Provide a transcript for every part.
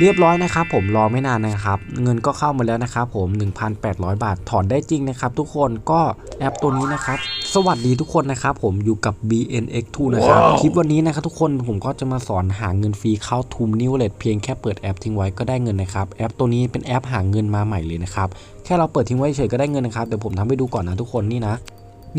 เรียบร้อยนะครับผมรอไม่นานนะครับเงินก็เข้ามาแล้วนะครับผม 1,800 บาทถอนได้จริงนะครับทุกคนก็แอปตัวนี้นะครับสวัสดีทุกคนนะครับผมอยู่กับ BNX2 นะครับ คลิปวันนี้นะครับทุกคนผมก็จะมาสอนหาเงินฟรีเข้าทูมนิวเลตเพียงแค่เปิดแอปทิ้งไว้ก็ได้เงินนะครับแอปตัวนี้เป็นแอปหาเงินมาใหม่เลยนะครับแค่เราเปิดทิ้งไว้เฉยก็ได้เงินนะครับเดี๋ยวผมทำให้ดูก่อนนะทุกคนนี่นะ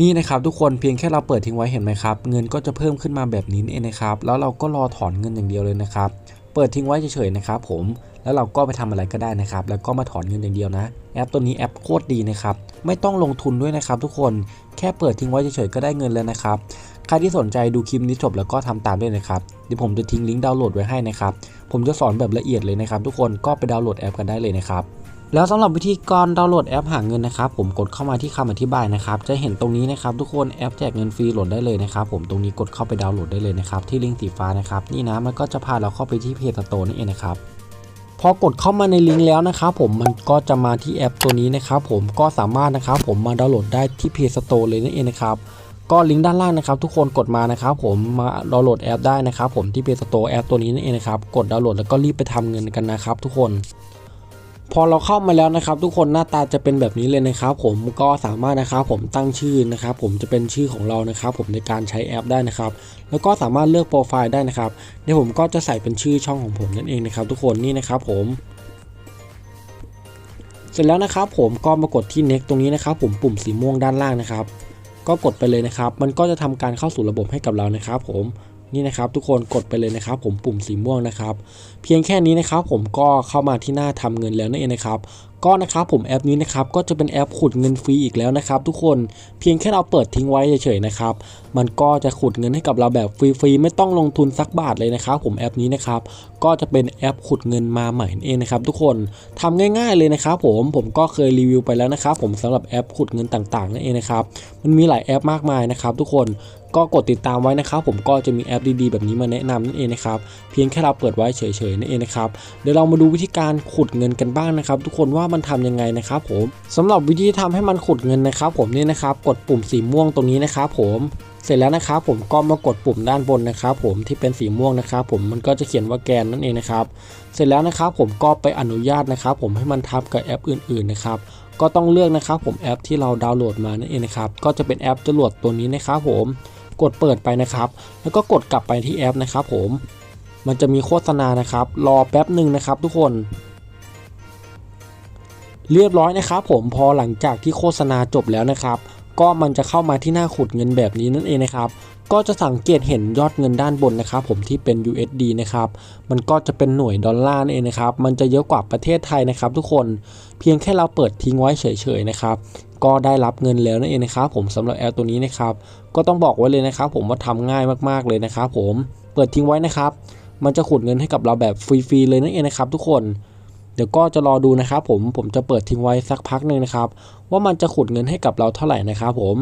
นี่นะครับทุกคนเพียงแค่เราเปิดทิ้งไว้เห็นไหมครับเงินก็จะเพิ่มขึ้นมาแบบนี้นี่เองนะครับแล้วเราก็รอถอนเงินอย่างเดียวเลยนะครับ เปิดทิ้งไว้เฉยๆนะครับผมแล้วเราก็ไปทำอะไรก็ได้นะครับ แล้วก็มาถอนเงินอย่างเดียวนะ แอปตัวนี้แอปโคตรดีนะครับ ไม่ต้องลงทุนด้วยนะครับ ทุกคนแค่เปิดทิ้งไว้เฉยๆก็ได้เงินแล้วนะครับ ใครที่สนใจดูคลิปนี้จบแล้วก็ทำตามด้วยนะครับ เดี๋ยวผมจะทิ้งลิงก์ดาวน์โหลดไว้ให้นะครับ ผมจะสอนแบบละเอียดเลยนะครับ ทุกคนก็ไปดาวน์โหลดแอปกันได้เลยนะครับ แล้วสำหรับวิธีการดาวน์โหลดแอปหาเงินนะครับผมกดเข้ามาที่คำอธิบายนะครับจะเห็นตรงนี้นะครับทุกคนแอปแจกเงินฟรีโหลดได้เลยนะครับผมตรงนี้กดเข้าไปดาวน์โหลดได้เลยนะครับที่ลิงก์สีฟ้านะครับนี่นะมันก็จะพาเราเข้าไปที่เพจสโตร์นั่นเองนะครับพอกดเข้ามาในลิงก์แล้วนะครับผมมันก็จะมาที่แอปตัวนี้นะครับผมก็สามารถนะครับผมมาดาวน์โหลดได้ที่เพจสโตร์เลยนั่นเองนะครับก็ลิงก์ด้านล่างนะครับทุกคนกดมานะครับผมมาดาวน์โหลดแอปได้นะครับผมที่เพจสโตร์แอปตัวนี้นั่นเองนะครับกดดาวน์โหลดแล้วก็รีบไปทำเงินกันนะครับทุกคน พอเราเข้ามาแล้วนะครับ ทุกคนหน้าตาจะเป็นแบบนี้เลยนะครับ ผมก็สามารถนะครับผมตั้งชื่อนะครับ ผมจะเป็นชื่อของเรานะครับ ผมในการใช้แอปได้นะครับ แล้วก็สามารถเลือกโปรไฟล์ได้นะครับเดี๋ยวผมก็จะใส่เป็นชื่อช่องของผมนั่นเองนะครับ ทุกคนนี่นะครับผมเสร็จแล้วนะครับผมก็มากดที่ next ตรงนี้นะครับ ผมปุ่มสีม่วงด้านล่างนะครับ ก็กดไปเลยนะครับ มันก็จะทำการเข้าสู่ระบบให้กับเรานะครับ ผม นี่นะครับทุกคนกดไปเลยนะครับ ผมปุ่มสีม่วงนะครับ เพียงแค่นี้นะครับ ผมก็เข้ามาที่หน้าทำเงินแล้วนั่นเองนะครับ ก็นะครับผมแอปนี้นะครับก็จะเป็นแอปขุดเงินฟรีอีกแล้วนะครับ ทุกคนเพียงแค่เราเปิดทิ้งไว้เฉยๆนะครับมันก็จะขุดเงินให้กับเราแบบฟรีๆไม่ต้องลงทุนสักบาทเลยนะครับ ผมแอปนี้นะครับก็จะเป็นแอปขุดเงินมาใหม่นั่นเองนะครับทุกคนทำง่ายๆเลยนะครับผมผมก็เคยรีวิวไปแล้วนะครับผมสำหรับแอปขุดเงินต่างๆนั่นเองนะครับมันมีหลายแอปมากมายนะครับ ทุกคนก็กดติดตามไว้นะครับ ผมก็จะมีแอปดีๆ แบบนี้มาแนะนำนั่นเองนะครับเพียงแค่เราเปิดไว้เฉยๆนั่นเองนะครับเดี๋ยวเรามาดูวิธีการขุดเงินกันบ้างนะครับ ทุกคนว่ามันทำยังไงนะครับผมสำหรับวิธีทำให้มันขุดเงินนะครับ ผมนี่นะครับกดปุ่มสีม่วงตรงนี้นะครับผมเสร็จแล้วนะครับผมก็มากดปุ่มด้านบนนะครับ ผมที่เป็นสีม่วงนะครับ ผมมันก็จะเขียนว่าแกนนั่นเองนะครับ เสร็จแล้วนะครับผมก็ไปอนุญาตนะครับ ผมให้มันทับกับแอปอื่นๆนะครับก็ต้องเลือกนะครับ ผมแอปที่เราดาวน์โหลดมานั่นเองนะครับ ก็จะเป็นแอปจรวดตัวนี้นะครับผมกดเปิดไปนะครับ แล้วก็กดกลับไปที่แอปนะครับ ผมมันจะมีโฆษณานะครับ รอแป๊บหนึ่งนะครับ ทุกคน เรียบร้อยนะครับผมพอหลังจากที่โฆษณาจบแล้วนะครับ ก็มันจะเข้ามาที่หน้าขุดเงินแบบนี้นั่นเองนะครับก็จะสังเกตเห็นยอดเงินด้านบนนะครับผมที่เป็น USD นะครับมันก็จะเป็นหน่วยดอลลาร์นั่นเองนะครับมันจะเยอะกว่าประเทศไทยนะครับ ทุกคนเพียงแค่เราเปิดทิ้งไว้เฉยๆนะครับก็ได้รับเงินแล้วนั่นเองนะครับผมสำหรับแอปตัวนี้นะครับก็ต้องบอกไว้เลยนะครับ ผมว่าทำง่ายมากๆเลยนะครับผมเปิดทิ้งไว้นะครับ มันจะขุดเงินให้กับเราแบบฟรีๆเลยนั่นเองนะครับ ทุกคน เดี๋ยวก็จะรอดูนะครับผมผมจะเปิดทิ้งไว้สักพักหนึ่งนะครับ ว่ามันจะขุดเงินให้กับเราเท่าไหร่นะครับผม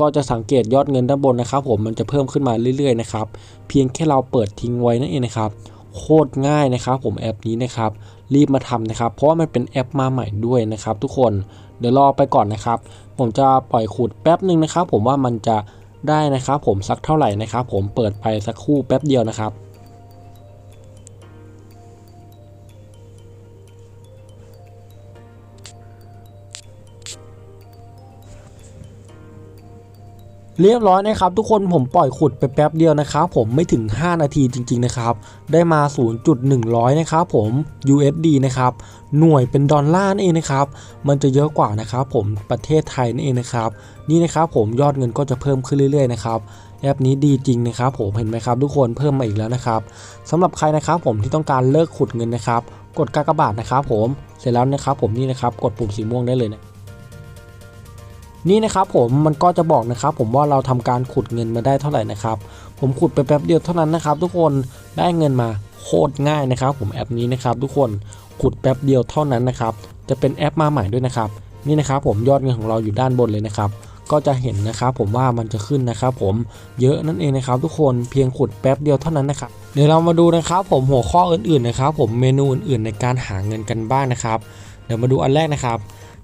ก็จะสังเกตยอดเงินด้านบนนะครับ ผมมันจะเพิ่มขึ้นมาเรื่อยๆนะครับเพียงแค่เราเปิดทิ้งไว้นั่นเองนะครับโคตรง่ายนะครับ ผมแอปนี้นะครับ รีบมาทำนะครับ เพราะว่ามันเป็นแอปมาใหม่ด้วยนะครับ ทุกคนเดี๋ยวรอไปก่อนนะครับ ผมจะปล่อยขุดแป๊บหนึ่งนะครับ ผมว่ามันจะได้นะครับ ผมสักเท่าไหร่นะครับ ผมเปิดไปสักคู่แป๊บเดียวนะครับ เรียบร้อยนะครับทุกคนผมปล่อยขุดไปแป๊บเดียวนะครับผมไม่ถึง 5 นาทีจริงๆนะครับได้มา 0.100 นะครับผม USD นะครับหน่วยเป็นดอลลาร์นั่นเองนะครับมันจะเยอะกว่านะครับผมประเทศไทยนั่นเองนะครับนี่นะครับผมยอดเงินก็จะเพิ่มขึ้นเรื่อยๆนะครับแอปนี้ดีจริงนะครับผมเห็นไหมครับทุกคนเพิ่มมาอีกแล้วนะครับสำหรับใครนะครับผมที่ต้องการเลิกขุดเงินนะครับ กดกากบาทนะครับผมเสร็จแล้วนะครับผมนี่นะครับกดปุ่มสีม่วงได้เลยนะ นี่นะครับผมมันก็จะบอกนะครับผมว่าเราทำการขุดเงินมาได้เท่าไหร่นะครับ ผมขุดไปแป๊บเดียวเท่านั้นนะครับทุกคนได้เงินมาโคตรง่ายนะครับ ผมแอปนี้นะครับทุกคนขุดแป๊บเดียวเท่านั้นนะครับจะเป็นแอปมาใหม่ด้วยนะครับ นี่นะครับผมยอดเงินของเราอยู่ด้านบนเลยนะครับ ก็จะเห็นนะครับผมว่ามันจะขึ้นนะครับผมเยอะนั่นเองนะครับ ทุกคนเพียงขุดแป๊บเดียวเท่านั้นนะครับเดี๋ยวเรามาดูนะครับ ผมหัวข้ออื่นๆนะครับ ผมเมนูอื่นๆ ในการหาเงินกันบ้างนะครับ เดี๋ยวมาดูอันแรกนะครับ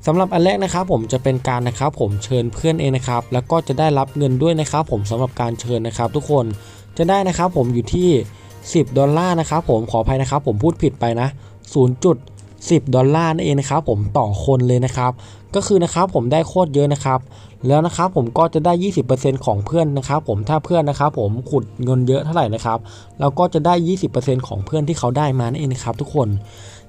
สำหรับอันแรกนะครับผมจะเป็นการนะครับผมเชิญเพื่อนเองนะครับแล้วก็จะได้รับเงินด้วยนะครับผมสำหรับการเชิญนะครับ ทุกคนจะได้นะครับผมอยู่ที่ 10 ดอลลาร์นะครับผมขออภัยนะครับผมพูดผิดไปนะ 0.10 ดอลลาร์นั่นเองนะครับผมต่อคนเลยนะครับ ก็คือนะครับผมได้โคตรเยอะนะครับ แล้วนะครับผมก็จะได้ 20%ของเพื่อนนะครับผมถ้าเพื่อนนะครับผมขุดเงินเยอะเท่าไหร่นะครับเราก็จะได้ 20%ของเพื่อนที่เขาได้มานั่นเองนะครับทุกคน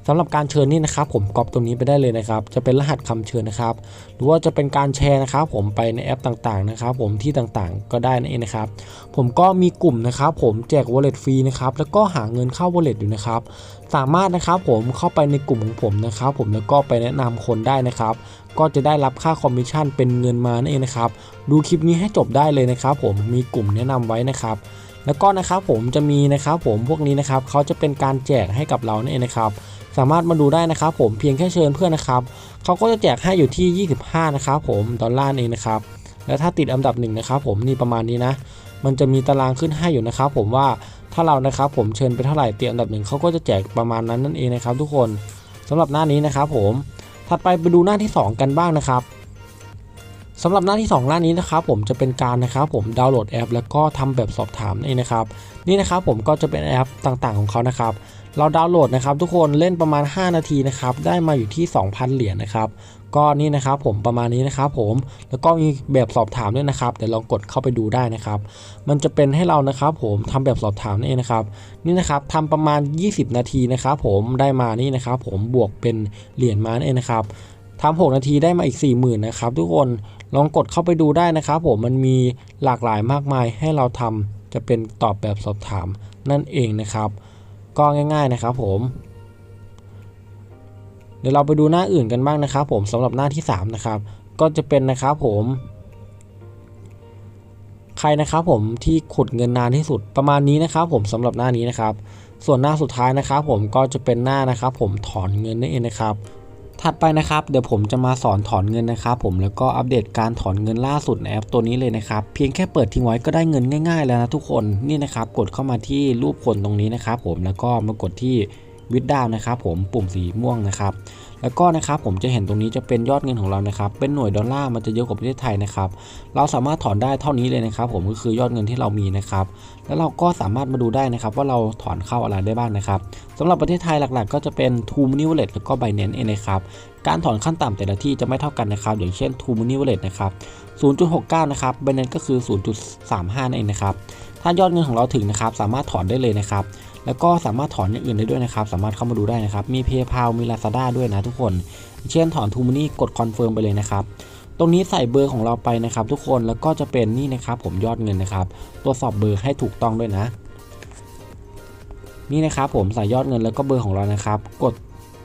สำหรับการเชิญนี่นะครับผมก๊อปตรงนี้ไปได้เลยนะครับ จะเป็นรหัสคำเชิญนะครับ หรือว่าจะเป็นการแชร์นะครับ ผมไปในแอปต่างๆนะครับ ผมที่ต่างๆก็ได้นั่นเองนะครับ ผมก็มีกลุ่มนะครับผมแจก wallet ฟรีนะครับแล้วก็หาเงินเข้า wallet อยู่นะครับ สามารถนะครับผมเข้าไปในกลุ่มของผมนะครับ ผมแล้วก็ไปแนะนำคนได้นะครับ ก็จะได้รับค่าคอมมิชชั่นเป็นเงินมานั่นเองนะครับ ดูคลิปนี้ให้จบได้เลยนะครับ ผมมีกลุ่มแนะนำไว้นะครับ แล้วก็นะครับผมจะมีนะครับผมพวกนี้นะครับเขาจะเป็นการแจกให้กับเราเนั่นเองนะครับสามารถมาดูได้นะครับผมเพียงแค่เชิญเพื่อนนะครับเขาก็จะแจกให้อยู่ที่ 25 นะครับผมดอลลาร์เองนะครับแล้วถ้าติดอันดับหนึ่งนะครับผมนี่ประมาณนี้นะ มันจะมีตารางขึ้นให้อยู่นะครับผมว่าถ้าเรานะครับผมเชิญไปเท่าไหร่ติดอันดับหนึ่งเขาก็จะแจกประมาณนั้นนั่นเองนะครับ ทุกคนสำหรับหน้านี้นะครับผมถัดไปไปดูหน้าที่ 2 กันบ้างนะครับ สำหรับหน้าที่ 2 หน้านี้นะครับผมจะเป็นการนะครับผมดาวน์โหลดแอป แล้วก็ทำแบบสอบถามนั่นะครับ นี่นะครับผมก็จะเป็นแอปต่างๆของเขานะครับ เราดาวน์โหลดนะครับทุกคนเล่นประมาณ 5 นาทีนะครับได้มาอยู่ที่ 2,000 เหรียญนะครับก็นี่นะครับผมประมาณนี้นะครับผมแล้วก็มีแบบสอบถามด้วยนะครับเดี๋ยวลองกดเข้าไปดูได้นะครับ มันจะเป็นให้เรานะครับผมทำแบบสอบถามนั่นเองนะครับ นี่นะครับทำประมาณ 20 นาทีนะครับผมได้มานี่นะครับผมบวกเป็นเหรียญมานั่นเองนะครับทำ6นาทีได้มาอีก 40,000นะครับทุกคน ลองกดเข้าไปดูได้นะครับผมมันมีหลากหลายมากมายให้เราทำจะเป็นตอบแบบสอบถามนั่นเองนะครับ ก็ง่าย ๆนะครับผมเดี๋ยวเราไปดูหน้าอื่นกันบ้างนะครับ ผมสำหรับหน้าที่ 3 นะครับ ก็จะเป็นนะครับผม ใครนะครับผมที่ขุดเงินนานที่สุดประมาณนี้นะครับ ผมสำหรับหน้านี้นะครับ ส่วนหน้าสุดท้ายนะครับ ผมก็จะเป็นหน้านะครับ ผมถอนเงินนั่นเองนะครับ ถัดไปนะครับเดี๋ยวผมจะมาสอนถอนเงินนะครับ ผมแล้วก็อัปเดตการถอนเงินล่าสุดในแอปตัวนี้เลยนะครับเพียงแค่เปิดทิ้งไว้ก็ได้เงินง่ายๆแล้วนะทุกคนนี่นะครับกดเข้ามาที่รูปคนตรงนี้นะครับ ผมแล้วก็มากดที่วิดดาวนะครับ ผมปุ่มสีม่วงนะครับ แล้วก็นะครับผมจะเห็นตรงนี้จะเป็นยอดเงินของเรานะครับ เป็นหน่วยดอลลาร์มันจะเยอะกว่าประเทศไทยนะครับ เราสามารถถอนได้เท่านี้เลยนะครับ ผมก็คือยอดเงินที่เรามีนะครับ แล้วเราก็สามารถมาดูได้นะครับ ว่าเราถอนเข้าอะไรได้บ้างนะครับสำหรับประเทศไทยหลักๆ ก็จะเป็น t ู Money Wallet แล้วก็ Binance เองนะครับการถอนขั้นต่ำแต่ละที่จะไม่เท่ากันนะครับ อย่างเช่น t ู Money Wallet นะครับ 0.69 นะครับ Binance ก็คือ 0.35นั่นเองนะครับถ้ายอดเงินของเราถึงนะครับ สามารถถอนได้เลยนะครับ แล้วก็สามารถถอนอย่างอื่นได้ด้วยนะครับ สามารถเข้ามาดูได้นะครับ มี PayPal มี Lazada ด้วยนะทุกคน เช่นถอน t ู Money กดคอนเฟิร์มไปเลยนะครับตรงนี้ใส่เบอร์ของเราไปนะครับ ทุกคนแล้วก็จะเป็นนี่นะครับ ผมยอดเงินนะครับ ตรวจสอบเบอร์ให้ถูกต้องด้วยนะ นี่นะครับ ผมใส่ยอดเงินแล้วก็เบอร์ของเรานะครับ กด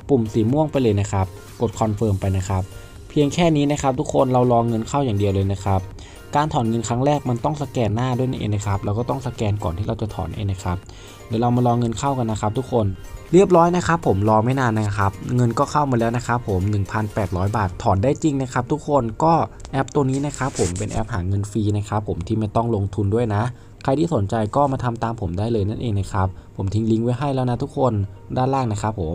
ปุ่มสีม่วงไปเลยนะครับ กดคอนเฟิร์มไปนะครับ เพียงแค่นี้นะครับ ทุกคนเรารองเงินเข้าอย่างเดียวเลยนะครับ การถอนเงินครั้งแรกมันต้องสแกนหน้าด้วยนั่เองนะครับ เราก็ต้องสแกนก่อนที่เราจะถอนเองนะครับ เดี๋ยวเรามารอเงินเข้ากันนะครับ ทุกคนเรียบร้อยนะครับผมรอไม่นานนะครับ เงินก็เข้ามาแล้วนะครับผม 1,800 บาทถอนได้จริงนะครับ ทุกคนก็แอปตัวนี้นะครับผมเป็นแอปหาเงินฟรีนะครับผมที่ไม่ต้องลงทุนด้วยนะ ใครที่สนใจก็มาทำตามผมได้เลยนั่นเองนะครับ ผมทิ้งลิงก์ไว้ให้แล้วนะทุกคนด้านล่างนะครับผม